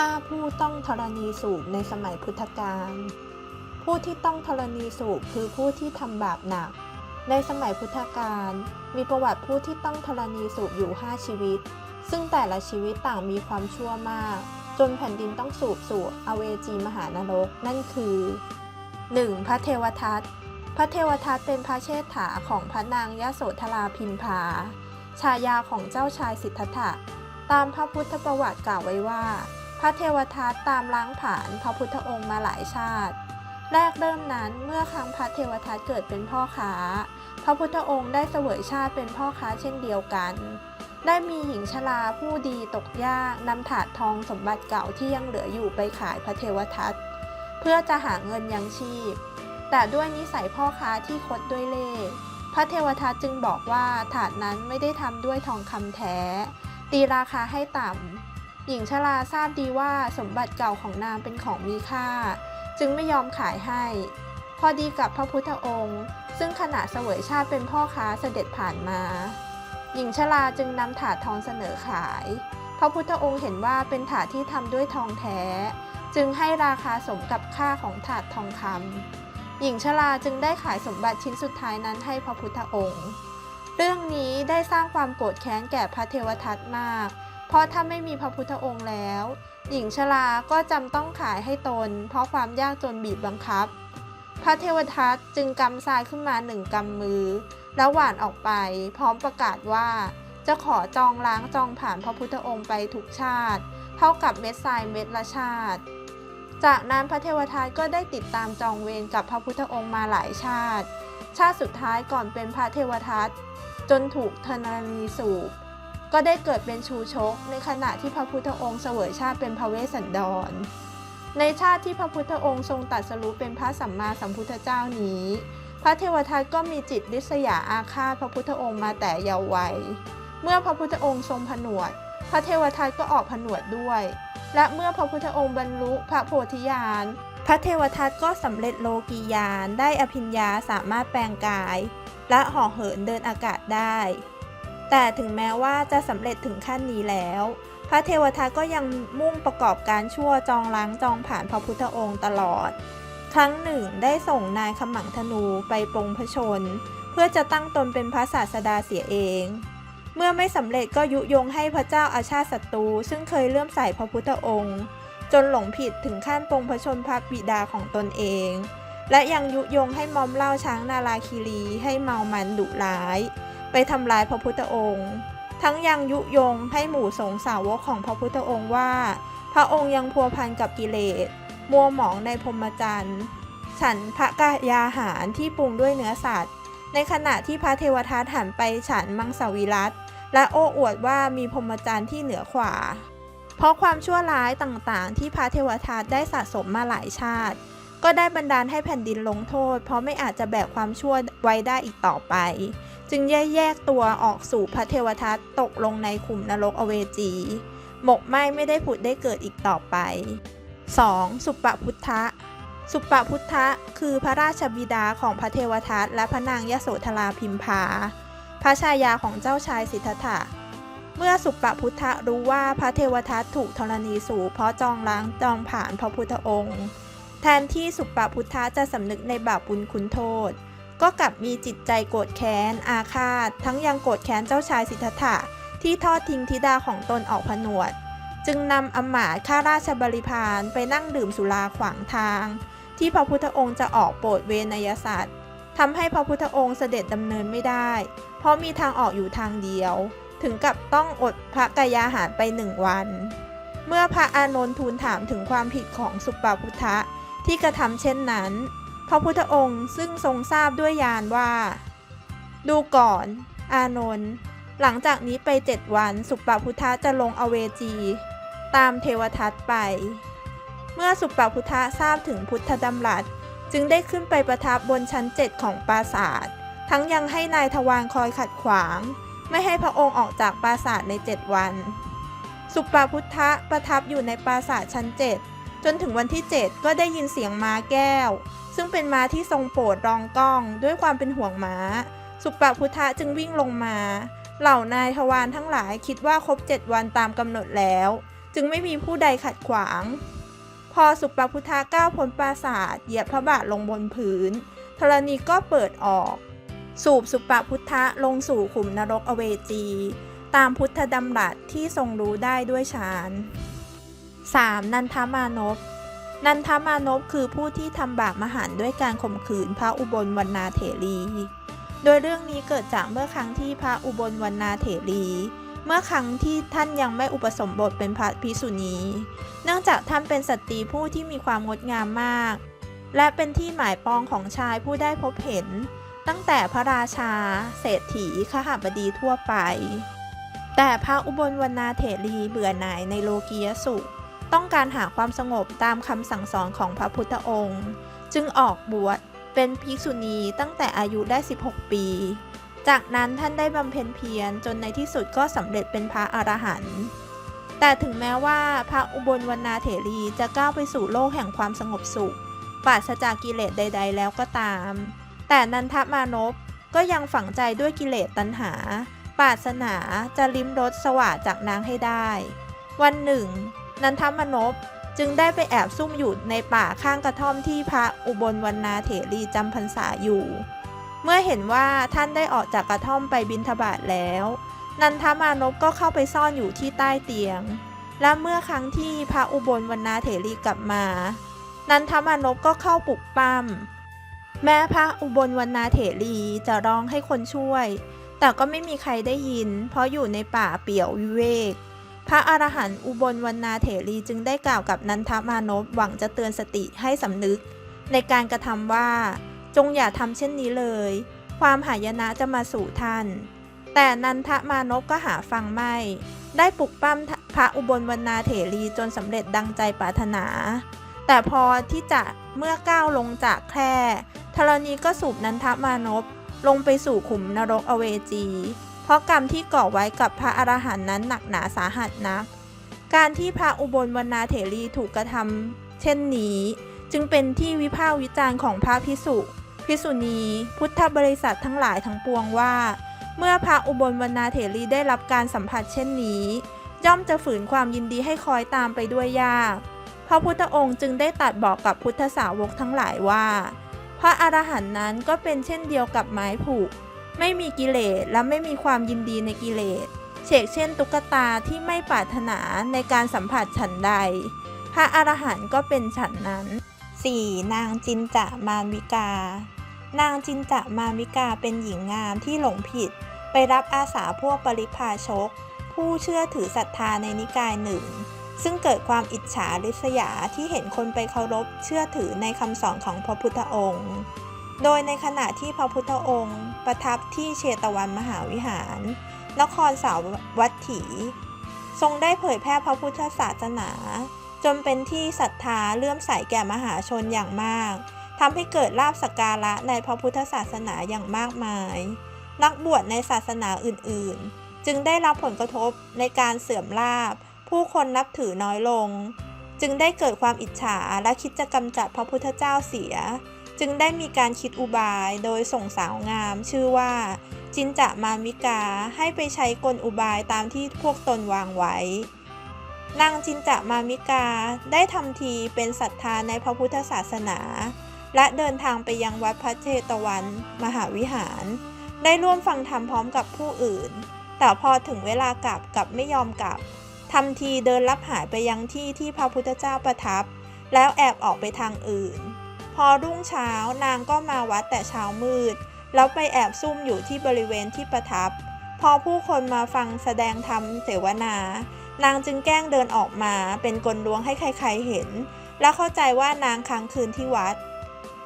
ห้าผู้ต้องธรณีสูบในสมัยพุทธกาล ผู้ที่ต้องธรณีสูบคือผู้ที่ทำบาปหนัก ในสมัยพุทธกาลมีประวัติผู้ที่ต้องธรณีสูบอยู่ 5 ชีวิต ซึ่งแต่ละชีวิตต่างมีความชั่วมาก จนแผ่นดินต้องสูบสู่อเวจีมหานรก นั่นคือ 1. พระเทวทัต พระเทวทัตเป็นพระเชษฐาของพระนางยโสธราพิมพา ฉายาของเจ้าชายสิทธัตถะ ตามพระพุทธประวัติกล่าวไว้ว่า ระเทวทัตตามล้างผลาญพระพุทธองค์มาหลายชาติ แรกเริ่มนั้นเมื่อครั้งพระเทวทัตเกิดเป็นพ่อค้า พระพุทธองค์ได้เสวยชาติเป็นพ่อค้าเช่นเดียวกัน ได้มีหญิงชราผู้ดีตกยากนำถาดทองสมบัติเก่าที่ยังเหลืออยู่ไปขายพระเทวทัตเพื่อจะหาเงินยังชีพ แต่ด้วยนิสัยพ่อค้าที่คดด้วยเล่ห์พระเทวทัตจึงบอกว่าถาดนั้นไม่ได้ทำด้วยทองคำแท้ ตีราคาให้ต่ำ หญิงชราทราบดีว่าสมบัติเก่าของนางเป็นของมีค่า จึงไม่ยอมขายให้ พอดีกับพระพุทธองค์ ซึ่งขณะเสวยชาติเป็นพ่อค้าเสด็จผ่านมา หญิงชราจึงนำถาดทองเสนอขาย พระพุทธองค์เห็นว่าเป็นถาดที่ทำด้วยทองแท้ จึงให้ราคาสมกับค่าของถาดทองคำหญิงชราจึงได้ขายสมบัติชิ้นสุดท้ายนั้นให้พระพุทธองค์ เรื่องนี้ได้สร้างความโกรธแค้นแก่พระเทวทัตมาก ราะถ้าไม่มีพระพุทธองค์แล้ว หญิงชราก็จำต้องขายให้ตน เพราะความยากจนบีบบังคับ พระเทวทัตจึงกำทรายขึ้นมาหนึ่งกำมือ แล้วหวานออกไป พร้อมประกาศว่าจะขอจองล้างจองผ่านพระพุทธองค์ไปทุกชาติ เท่ากับเม็ดทรายเม็ดละชาติ จากนั้นพระเทวทัตก็ได้ติดตามจองเวรกับพระพุทธองค์มาหลายชาติ ชาติสุดท้ายก่อนเป็นพระเทวทัตจนถูกธรณีสูบ ก็ได้เกิดเป็นชูชก ในขณะที่พระพุทธองค์เสวยชาติเป็นพระเวสสันดร ในชาติที่พระพุทธองค์ทรงตรัสรู้เป็นพระสัมมาสัมพุทธเจ้านี้ พระเทวทัตก็มีจิตริษยาอาฆาตพระพุทธองค์มาแต่เยาว์วัย เมื่อพระพุทธองค์ทรงผนวด พระเทวทัตก็ออกผนวดด้วย และเมื่อพระพุทธองค์บรรลุพระโพธิญาณ พระเทวทัตก็สำเร็จโลกียานได้อภิญญาสามารถแปลงกาย และห่อเหินเดินอากาศได้ แต่ถึงแม้ว่าจะสำเร็จถึงขั้นนี้แล้ว พระเทวทัตก็ยังมุ่งประกอบการชั่วจองล้างจองผ่านพระพุทธองค์ตลอด ครั้งหนึ่งได้ส่งนายขมังธนูไปปรงพชน เพื่อจะตั้งตนเป็นพระศาสดาเสียเอง เมื่อไม่สำเร็จก็ยุยงให้พระเจ้าอาชาติศัตรูซึ่งเคยเลื่อมใสพระพุทธองค์ จนหลงผิดถึงขั้นปรงพชนพระบิดาของตนเองและยังยุยงให้มอมเหล่าช้างนาราคีรีให้เมามันดุร้าย ไปทำลายพระพุทธองค์ ทั้งยังยุยงให้หมู่สงสาวกของพระพุทธองค์ว่า พระองค์ยังพัวพันกับกิเลส มัวหมองในพรหมจรรย์ ฉันพระกายาหารที่ปรุงด้วยเนื้อสัตว์ ในขณะที่พระเทวทัตหันไปฉันมังสวิรัตและโอ้อวดว่ามีพรหมจรรย์ที่เหนือกว่า เพราะความชั่วร้ายต่างๆ ที่พระเทวทัตได้สะสมมาหลายชาติ ก็ได้บันดาลให้แผ่นดินลงโทษ เพราะไม่อาจจะแบกความชั่วไว้ได้อีกต่อไป จึงแยกแยกตัวออกสู่พระเทวทัตตกลงในขุมนรกอเวจี หมกไหม้ไม่ได้ผุดได้เกิดอีกต่อไป 2. สุปปพุทธะ สุปปพุทธะคือพระราชบิดาของพระเทวทัตและพระนางยโสธราพิมพา พระชายาของเจ้าชายสิทธัตถะ เมื่อสุปปพุทธะรู้ว่าพระเทวทัตถูกธรณีสูบเพราะจองล้างจองผ่านพระพุทธองค์ แทนที่สุปปพุทธะจะสำนึกในบาปบุญคุณโทษ ก็กลับมีจิตใจโกรธแค้น อาฆาต ทั้งยังโกรธแค้นเจ้าชายสิทธัตถะที่ทอดทิ้งธิดาของตนออกผนวด จึงนำอำมาตย์ข้าราชบริพารไปนั่งดื่มสุราขวางทาง ที่พระพุทธองค์จะออกโปรดเวนยสัตว์ทำให้พระพุทธองค์เสด็จดำเนินไม่ได้ เพราะมีทางออกอยู่ทางเดียว ถึงกับต้องอดพระกายาหารไปหนึ่งวัน เมื่อพระอานนท์ทูลถามถึงความผิดของสุปปพุทธะที่กระทำเช่นนั้น พระพุทธองค์ซึ่งทรงทราบด้วยญาณว่า ดูก่อน อานนท์หลังจากนี้ไปเจ็ดวันสุปปพุทธะจะลงอเวจี ตามเทวทัตไป เมื่อสุปปพุทธะทราบถึงพุทธดำรัส จึงได้ขึ้นไปประทับบนชั้นเจ็ดของปราสาททั้งยังให้นายทวารคอยขัดขวาง ไม่ให้พระองค์ออกจากปราสาทในเจ็ดวัน สุปปพุทธะประทับอยู่ในปราสาทชั้นเจ็ดจนถึงวันที่7ก็ได้ยินเสียงม้าแก้ว ซึ่งเป็นม้าที่ทรงโปรดรองก้องด้วยความเป็นห่วงม้า สุปปพุทธะจึงวิ่งลงมา เหล่านายทวารทั้งหลายคิดว่าครบ7วันตามกำหนดแล้ว จึงไม่มีผู้ใดขัดขวาง พอสุปพุทธาก้าวพ้นปราสาทเหยียบพระบาทลงบนพื้นธรณีก็เปิดออก สูบสุปพุทธะลงสู่ขุมนรกอเวจี ตามพุทธดำรัสที่ทรงรู้ได้ด้วยฌาน 3. นันทามานพ นันทมานพคือผู้ที่ทำบาปมหันด้วยการข่มขืนพระอุบลวรรณาเถรี โดยเรื่องนี้เกิดจากเมื่อครั้งที่พระอุบลวรรณาเถรี เมื่อครั้งที่ท่านยังไม่อุปสมบทเป็นพระภิกษุณี เนื่องจากท่านเป็นสตรีผู้ที่มีความงดงามมาก และเป็นที่หมายปองของชายผู้ได้พบเห็น ตั้งแต่พระราชา เศรษฐีขหบดีทั่วไป แต่พระอุบลวรรณาเถรีเบื่อหน่ายในโลกียสุข ต้องการหาความสงบตามคำสั่งสอนของพระพุทธองค์ จึงออกบวชเป็นภิกษุณีตั้งแต่อายุได้ 16 ปี จากนั้นท่านได้บำเพ็ญเพียรจนในที่สุดก็สำเร็จเป็นพระอรหันต์แต่ถึงแม้ว่าพระอุบลวรรณาเถรีจะก้าวไปสู่โลกแห่งความสงบสุขปราศจากกิเลสใด ๆ แล้วก็ตาม แต่นันทมานพก็ยังฝังใจด้วยกิเลสตัณหา ปรารถนาจะลิ้มรสสวาจากนางให้ได้ วันหนึ่ง นันทมนพจึงได้ไปแอบซุ่มอยู่ในป่าข้างกระท่อมที่พระอุบลวรรณาเถรีจำพรรษาอยู่ เมื่อเห็นว่าท่านได้ออกจากกระท่อมไปบิณฑบาตแล้ว นันทมานพก็เข้าไปซ่อนอยู่ที่ใต้เตียง และเมื่อครั้งที่พระอุบลวรรณาเถรีกลับมา นันทมานพก็เข้าปลุกปั้มแม้พระอุบลวรรณาเถรีจะร้องให้คนช่วย แต่ก็ไม่มีใครได้ยิน เพราะอยู่ในป่าเปี่ยววิเวก พระอรหันต์อุบลวรรณาเถรีจึงได้กล่าวกับนันทมานพหวังจะเตือนสติให้สำนึก ในการกระทำว่า จงอย่าทำเช่นนี้เลย ความหายนะจะมาสู่ท่าน แต่นันทมานพก็หาฟังไม่ ได้ปลุกปั้มพระอุบลวรรณาเถรีจนสำเร็จดังใจปรารถนา แต่พอที่จะเมื่อก้าวลงจากแคร่ธรณีก็สูบนันทมานพลงไปสู่ขุมนรกอเวจี เพราะกรรมที่ก่อไว้กับพระอรหันต์นั้นหนักหนาสาหัสนัก การที่พระอุบลวรรณาเถรีถูกกระทำเช่นนี้ จึงเป็นที่วิพากษ์วิจารณ์ของพระพิสุพิสุณี พุทธบริษัททั้งหลายทั้งปวงว่า เมื่อพระอุบลวรรณาเถรีได้รับการสัมผัสเช่นนี้ ย่อมจะฝืนความยินดีให้คอยตามไปด้วยยากพระพุทธองค์จึงได้ตรัดบอกกับพุทธสาวกทั้งหลายว่า พระอรหันต์นั้นก็เป็นเช่นเดียวกับไม้ผูก ไม่มีกิเลสและไม่มีความยินดีในกิเลสเฉกเช่น ตุ๊กตาที่ไม่ปรารถนาในการสัมผัสฉันใด พระอรหันต์ก็เป็นฉันนั้น 4. นางจินจะมารวิกา นางจินจะมารวิกาเป็นหญิงงามที่หลงผิด ไปรับอาสาพวกปริพาชก ผู้เชื่อถือศรัทธาในนิกายหนึ่ง ซึ่งเกิดความอิจฉาริษยาที่เห็นคนไปเคารพเชื่อถือในคำสอนของพระพุทธองค์ โดยในขณะที่พระพุทธองค์ ประทับที่เชตวันมหาวิหาร นครสาวัตถี ทรงได้เผยแพร่พระพุทธศาสนา จนเป็นที่ศรัทธาเลื่อมใสแก่มหาชนอย่างมากทำให้เกิดลาบสกการะในพระพุทธศาสนาอย่างมากมาย นักบวชในศาสนาอื่นๆ จึงได้รับผลกระทบในการเสื่อมลาบ ผู้คนนับถือน้อยลง จึงได้เกิดความอิจฉาและคิดจะกำจัดพระพุทธเจ้าเสีย จึงได้มีการคิดอุบายโดยส่งสาวงาม ชื่อว่า จินจะมามิกาให้ไปใช้กลอุบายตามที่พวกตนวางไว้ นางจินจะมามิกาได้ทำทีเป็นศรัทธาในพระพุทธศาสนา และเดินทางไปยังวัดพระเชตวัน มหาวิหาร ได้ร่วมฟังธรรมพร้อมกับผู้อื่น แต่พอถึงเวลากลับกลับไม่ยอมกลับทำทีเดินลับหายไปยังที่ที่พระพุทธเจ้าประทับ แล้วแอบออกไปทางอื่น พอรุ่งเช้านางก็มาวัดแต่เช้ามืด แล้วไปแอบซุ่มอยู่ที่บริเวณที่ประทับ พอผู้คนมาฟังแสดงธรรมเสวนานางจึงแกล้งเดินออกมาเป็นกลลวงให้ใครๆเห็น และเข้าใจว่านางค้างคืนที่วัด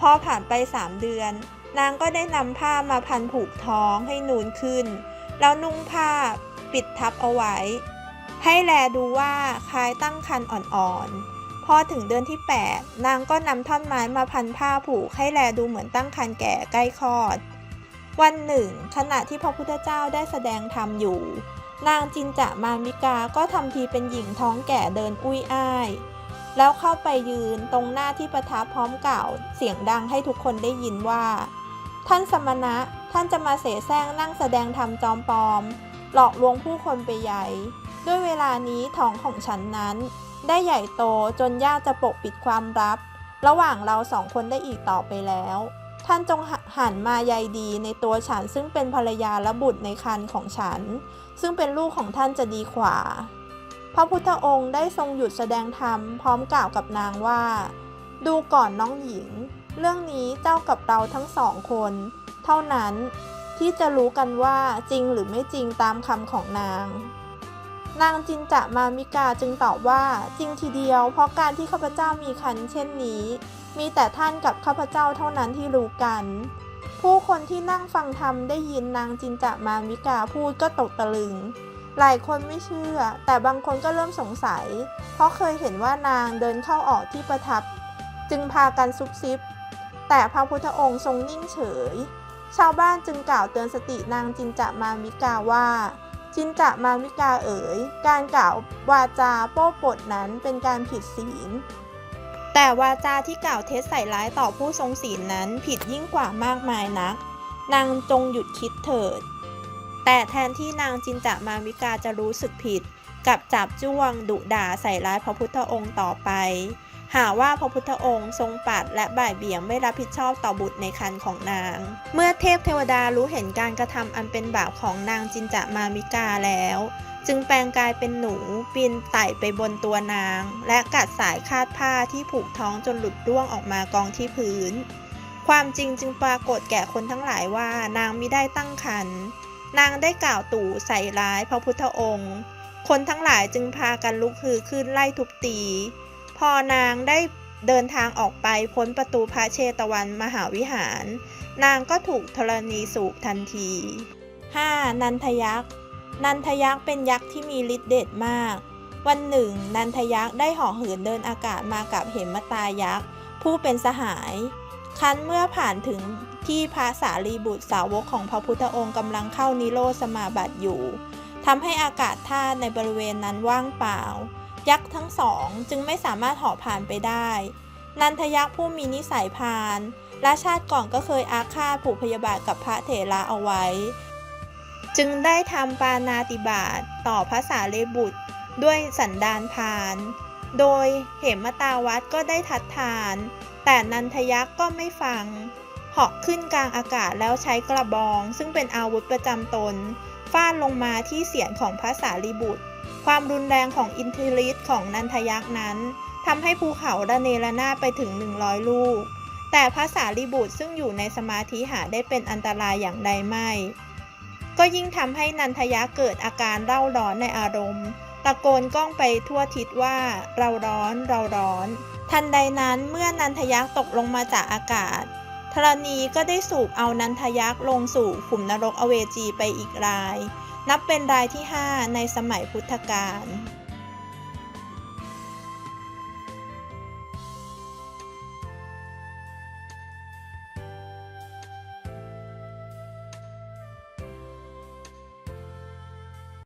พอผ่านไปสามเดือน นางก็ได้นำผ้ามาพันผูกท้องให้นูนขึ้น แล้วนุ่งผ้าปิดทับเอาไว้ ให้แลดูว่าคล้ายตั้งครรภ์อ่อนๆ พอถึงเดือนที่ 8 นางก็นำท่อนไม้มาพันผ้าผูกให้แลดูเหมือนตั้งครรภ์แก่ใกล้คลอด วันหนึ่ง ขณะที่พระพุทธเจ้าได้แสดงธรรมอยู่ นางจินจะมามิกาก็ทำทีเป็นหญิงท้องแก่เดินอุ้ยอ้าย แล้วเข้าไปยืนตรงหน้าที่ประทับพร้อมกล่าว เสียงดังให้ทุกคนได้ยินว่า ท่านสมณะท่านจะมาเสแสร้งนั่งแสดงธรรมจอมปลอม หลอกลวงผู้คนไปใหญ่ ด้วยเวลานี้ท้องของฉันนั้น ได้ใหญ่โตจนยากจะปกปิดความลับ ระหว่างเราสองคนได้อีกต่อไปแล้ว ท่านจงหันมาใยดีในตัวฉันซึ่งเป็นภรรยาและบุตรในครรภ์ของฉัน ซึ่งเป็นลูกของท่านจะดีกว่าพระพุทธองค์ได้ทรงหยุดแสดงธรรมพร้อมกล่าวกับนางว่า ดูก่อนน้องหญิง เรื่องนี้เจ้ากับเราทั้งสองคน เท่านั้นที่จะรู้กันว่าจริงหรือไม่จริงตามคำของนาง นางจินจะมามิกาจึงตอบว่าจริงทีเดียว เพราะการที่ข้าพเจ้ามีคันเช่นนี้ มีแต่ท่านกับข้าพเจ้าเท่านั้นที่รู้กัน ผู้คนที่นั่งฟังธรรมได้ยินนางจินจะมามิกาพูดก็ตกตะลึง หลายคนไม่เชื่อ แต่บางคนก็เริ่มสงสัย เพราะเคยเห็นว่านางเดินเข้าออกที่ประทับ จึงพากันซุบซิบ แต่พระพุทธองค์ทรงนิ่งเฉย ชาวบ้านจึงกล่าวเตือนสตินางจินจะมามิกาว่า จินจะมามิกาเอ๋ย การกล่าววาจาโป้ปดนั้นเป็นการผิดศีล แต่วาจาที่กล่าวเท็จใส่ร้ายต่อผู้ทรงศีลนั้นผิดยิ่งกว่ามากมายนัก นางจงหยุดคิดเถิด แต่แทนที่นางจินจะมามิกาจะรู้สึกผิด กับจับจ้วงดุด่าใส่ร้ายพระพุทธองค์ต่อไป หาว่าพระพุทธองค์ทรงปัดและบ่ายเบี่ยงไม่รับผิดชอบต่อบุตรในคันของนาง เมื่อเทพเทวดารู้เห็นการกระทำอันเป็นบาปของนางจินจะมามิกาแล้ว จึงแปลงกายเป็นหนูปีนไต่ไปบนตัวนาง และกัดสายคาดผ้าที่ผูกท้องจนหลุดร่วงออกมากองที่พื้น ความจริงจึงปรากฏแก่คนทั้งหลายว่านางมิได้ตั้งครรภ์นางได้กล่าวตู่ใส่ร้ายพระพุทธองค์ คนทั้งหลายจึงพากันลุกฮือขึ้นไล่ทุบตี อนางได้เดินทางออกไปพ้นประตูพระเชตวันมหาวิหาร นางก็ถูกธรณีสูบทันที 5. นันทยักษ์ นันทยักษ์เป็นยักษ์ที่มีฤทธิ์เดชมาก วันหนึ่ง นันทยักษ์ได้ห่อเหินเดินอากาศมากับเหมตายักษ์ ผู้เป็นสหาย คันเมื่อผ่านถึงที่พระสารีบุตรสาวกของพระพุทธองค์กำลังเข้านิโรธสมาบัติอยู่ทำให้อากาศท่าในบริเวณนั้นว่างเปล่า ยักษ์ทั้งสองจึงไม่สามารถเหาะผ่านไปได้ นันทยักษ์ผู้มีนิสัยพาลและชาติก่อนก็เคยอาฆาตผูกพยาบาทกับพระเถระเอาไว้ จึงได้ทำปานาติบาตต่อพระสารีบุตรด้วยสันดานพาลโดยเหมตาวัดก็ได้ทัดทาน แต่นันทยักษ์ก็ไม่ฟัง เหาะขึ้นกลางอากาศแล้วใช้กระบอง ซึ่งเป็นอาวุธประจำตน ฟาดลงมาที่เสียนของพระสารีบุตร ความรุนแรงของอินทริศของนันทยักษ์นั้นทำให้ภูเขาระเนระนาไปถึง 100 ลูก แต่พระสารีบุตรซึ่งอยู่ในสมาธิหาได้เป็นอันตรายอย่างใดไม่ ก็ยิ่งทำให้นันทยักษ์เกิดอาการเร่าร้อนในอารมณ์ ตะโกนก้องไปทั่วทิศว่าเราร้อนเราร้อน ทันใดนั้นเมื่อนันทยักษ์ตกลงมาจากอากาศธรณีก็ได้สูบเอานันทยักษ์ลงสู่ขุมนรกอเวจีไปอีกราย นับเป็นรายที่ 5 ในสมัยพุทธกาล